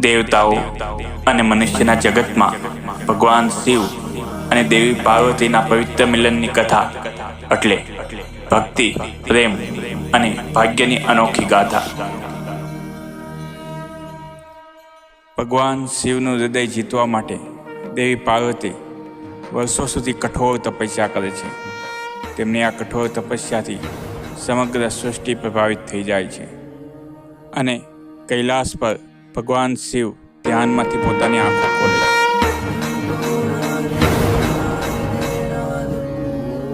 દેવતાઓ અને મનુષ્યના જગતમાં ભગવાન શિવ અને દેવી પાર્વતીના પવિત્ર મિલનની કથા એટલે ભક્તિ, પ્રેમ અને ભાગ્યની અનોખી ગાથા. ભગવાન શિવનું હૃદય જીતવા માટે દેવી પાર્વતી વર્ષો સુધી કઠોર તપસ્યા કરે છે. તેમની આ કઠોર તપસ્યાથી સમગ્ર સૃષ્ટિ પ્રભાવિત થઈ જાય છે અને કૈલાસ પર ભગવાન શિવ ધ્યાનમાંથી પોતાની આંખો ખોલે.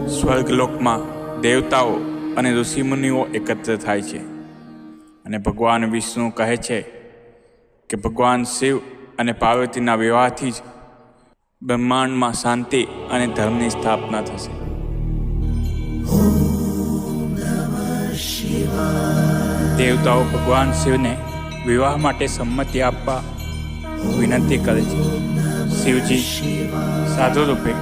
સ્વર્ગલોકમાં દેવતાઓ અને ઋષિમુનિઓ એકત્ર થાય છે. અને ભગવાન વિષ્ણુ કહે છે કે ભગવાન શિવ અને પાર્વતીના વિવાહથી જ બ્રહ્માંડમાં શાંતિ અને ધર્મની સ્થાપના થશે. દેવતાઓ ભગવાન શિવને વિવાહ માટે સંમતિ આપવા વિનંતી કરે છે. શિવજી સાધુ રૂપે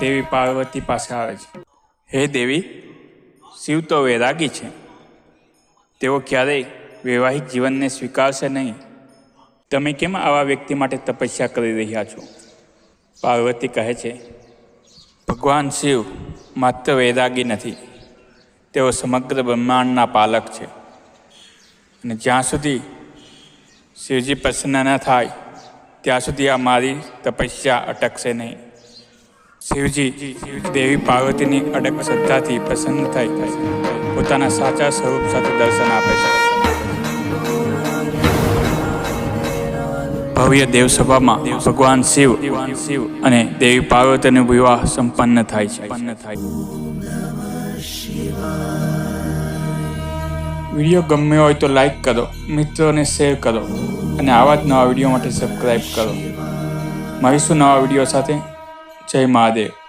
દેવી પાર્વતી પાસે આવે છે. હે દેવી, શિવ તો વૈરાગી છે. તેઓ ક્યારેય વૈવાહિક જીવનને સ્વીકારશે નહીં. તમે કેમ આવા વ્યક્તિ માટે તપસ્યા કરી રહ્યા છો? પાર્વતી કહે છે, ભગવાન શિવ માત્ર વૈરાગી નથી. તેઓ સમગ્ર બ્રહ્માંડના પાલક છે. અને જ્યાં સુધી શિવજી પ્રસન્ન ન થાય, ત્યાં સુધી આ મારી તપસ્યા અટકશે નહીં. શિવજી દેવી પાર્વતીની અડક શ્રદ્ધાથી પ્રસન્ન થઈ પોતાના સાચા સ્વરૂપ સાથે દર્શન આપે છે. ભવ્ય દેવસભામાં ભગવાન શિવ શિવ અને દેવી પાર્વતીનો વિવાહ સંપન્ન થાય છે. વીડિયો ગમ્યો હોય તો લાઈક કરો, મિત્રોને શેર કરો અને આવા જ નવા વીડિયો માટે સબસ્ક્રાઈબ કરો. મળીશું નવા વીડિયો સાથે. જય મહાદેવ.